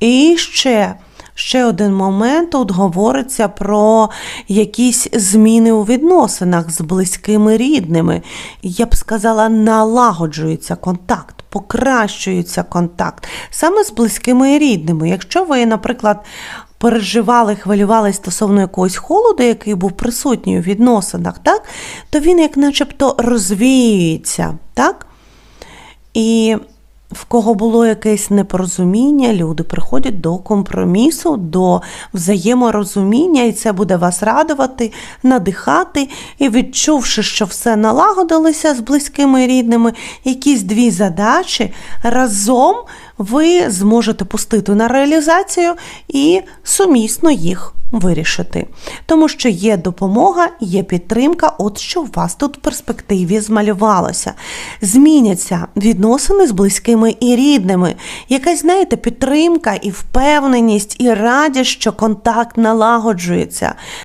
І ще. Ще один момент тут говориться про якісь зміни у відносинах з близькими рідними. Я б сказала, налагоджується контакт, покращується контакт саме з близькими і рідними. Якщо ви, наприклад, переживали, хвилювали стосовно якогось холоду, який був присутній у відносинах, так, то він як начебто розвіюється. так? І в кого було якесь непорозуміння, люди приходять до компромісу, до взаєморозуміння, і це буде вас радувати, надихати. І відчувши, що все налагодилося з близькими і рідними, якісь дві задачі разом ви зможете пустити на реалізацію і сумісно їх вирішити. Тому що є допомога, є підтримка, от що у вас тут в перспективі змалювалося. Зміняться відносини з близькими і рідними. Якась, знаєте, підтримка і впевненість, і радість, що контакт налагоджується.